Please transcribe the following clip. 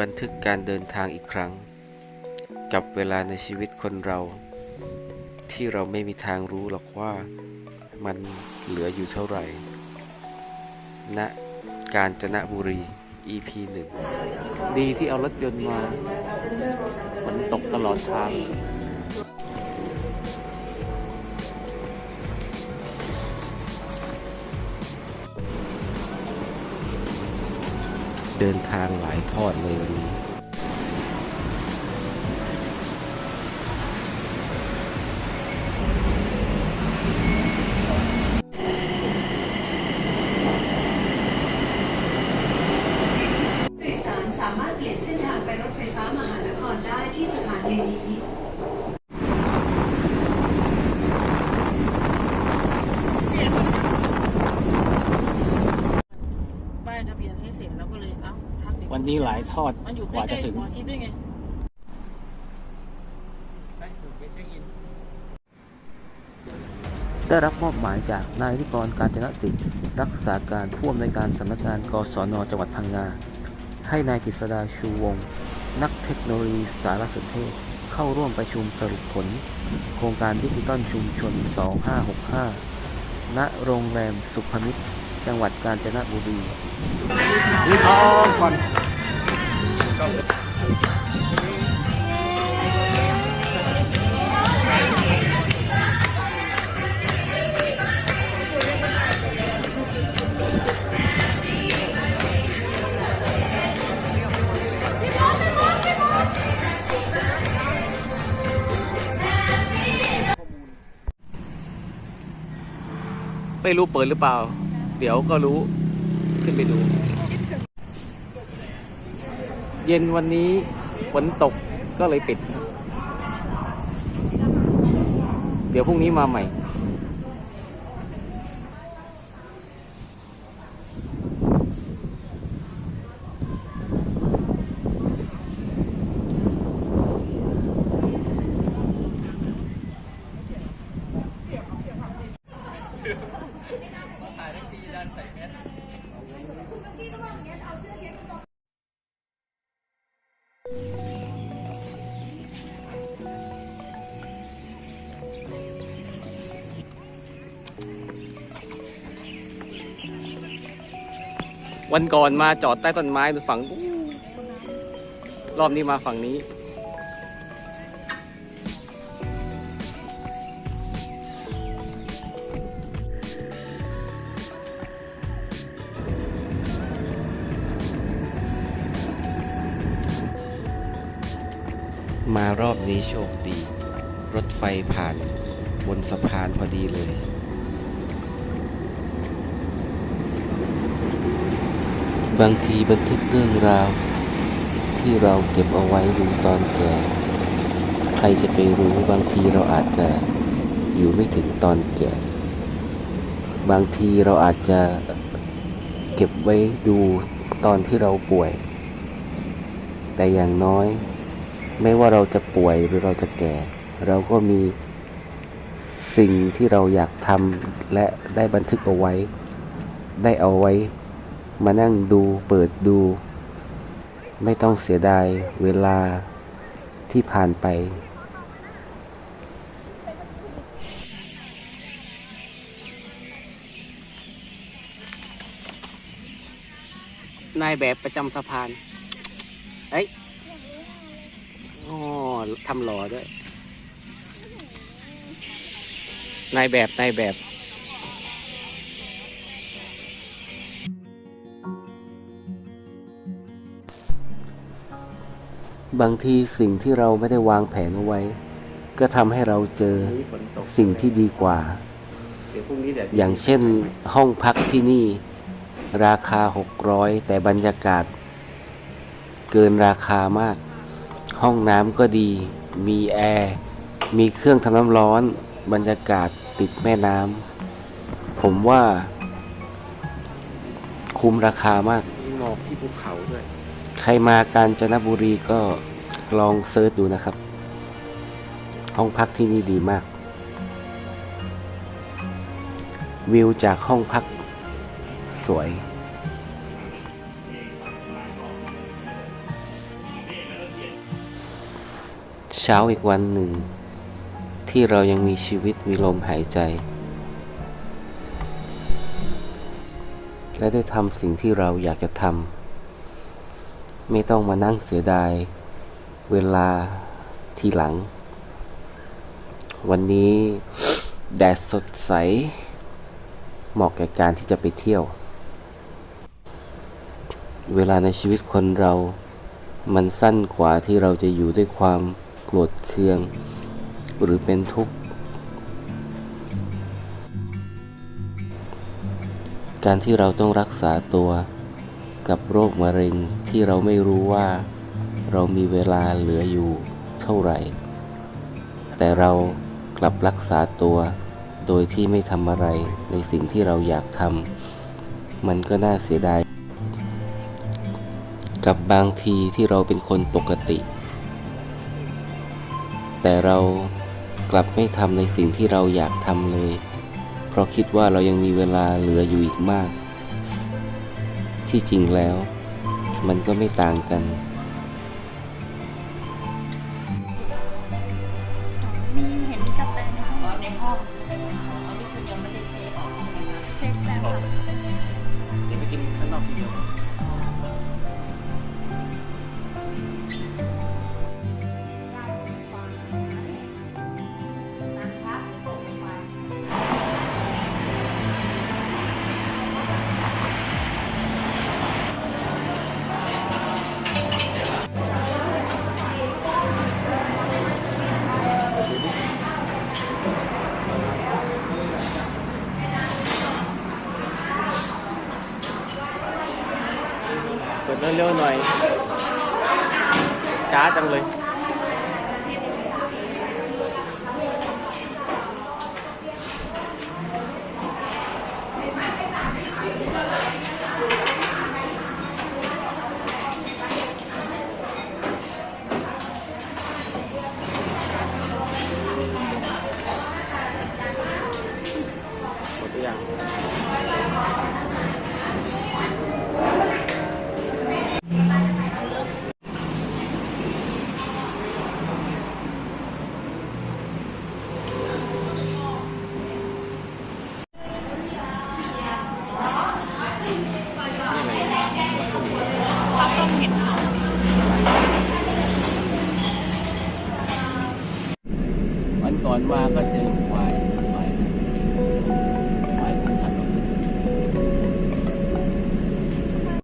บันทึกการเดินทางอีกครั้ง กับเวลาในชีวิตคนเรา ที่เราไม่มีทางรู้หรอกว่ามันเหลืออยู่เท่าไหร่ณการจนบุรี EP หนึ่งดีที่เอารถยนต์มาฝนตกตลอดทาง เดินทางหลายทอดเลยวันนี้ เบียนให้เสร็จแล้วก็เลยเอ้าทักเด็กวันนี้หลายทอดมันอยู่กใกล้ว่าจะๆถึงหมอชิดด้วยไง ได้รับมอบหมายจากนายนิกรการจนสิทธิ์รักษาการผู้อำนวยการสำนักงานกศนจังหวัดพังงา ให้นายกฤษดาชูวงศ์นักเทคโนโลยีสารสนเทศ เข้าร่วมประชุมสรุปผล โครงการดิจิตอลชุมชน 2565 ณโรงแรมสุขมิตร จังหวัดกาญจนบุรีไม่รู้เปิดหรือเปล่า เดี๋ยวก็รู้ขึ้นไปดู เย็นวันนี้ฝนตกก็เลยปิด เดี๋ยวพรุ่งนี้มาใหม่ วันก่อนมาจอดใต้ต้นไม้ดูฝั่งรอบนี้มาฝั่งนี้ มารอบนี้โชคดี รถไฟผ่านบนสะพานพอดีเลย บางทีบันทึกเรื่องราว ที่เราเก็บเอาไว้ดูตอนแก่ ใครจะไปรู้บางทีเราอาจจะอยู่ไม่ถึงตอนแก่ บางทีเราอาจจะเก็บไว้ดูตอนที่เราป่วย แต่อย่างน้อย ไม่ว่าเราจะป่วยหรือเราจะแก่ เราก็มีสิ่งที่เราอยากทำและได้บันทึกเอาไว้ ได้เอาไว้ มานั่งดูเปิดดู ไม่ต้องเสียดายเวลาที่ผ่านไปนายแบบประจำสะพาน เอ้ย อ๋อทำหล่อด้วยนายแบบนายแบบบางทีสิ่งที่เราไม่ได้วางแผนเอาไว้ ก็ทำให้เราเจอสิ่งที่ดีกว่า อย่างเช่นห้องพักที่นี่ ราคา 600 แต่บรรยากาศ เกินราคามาก ห้องน้ำก็ดี มีแอร์ มีเครื่องทำน้ำร้อน บรรยากาศติดแม่น้ำ ผมว่า คุ้มราคามากมีหมอกที่ภูเขาด้วย ใครมากาญจนบุรีก็ลองเซิร์ชดูนะครับ ห้องพักที่นี่ดีมาก วิวจากห้องพักสวย เช้าอีกวันหนึ่ง ที่เรายังมีชีวิตมีลมหายใจ และได้ทำสิ่งที่เราอยากจะทำไม่ต้องมานั่งเสียดาย เวลาทีหลัง วันนี้แดดสดใส เหมาะแก่การที่จะไปเที่ยว เวลาในชีวิตคนเรามันสั้นกว่าที่เราจะอยู่ด้วยความ โกรธเคือง หรือเป็นทุกข์ การที่เราต้องรักษาตัวกับโรคมะเร็งที่เราไม่รู้ว่า เรามีเวลาเหลืออยู่เท่าไหร่ แต่เรากลับรักษาตัวโดยที่ไม่ทำอะไรในสิ่งที่เราอยากทำมันก็น่าเสียดาย กับบางทีที่เราเป็นคนปกติ แต่เรากลับไม่ทำในสิ่งที่เราอยากทำเลย เพราะคิดว่าเรายังมีเวลาเหลืออยู่อีกมาก ที่จริงแล้ว มันก็ไม่ต่างกันเห็นกาแฟในห้องในห้องอันนี้คุณยังไม่ได้เช็คเช็คแล้วค่ะ เดี๋ยวไปกินข้างนอกทีเดียว เปิดเร็วๆหน่อยช้าจังเลย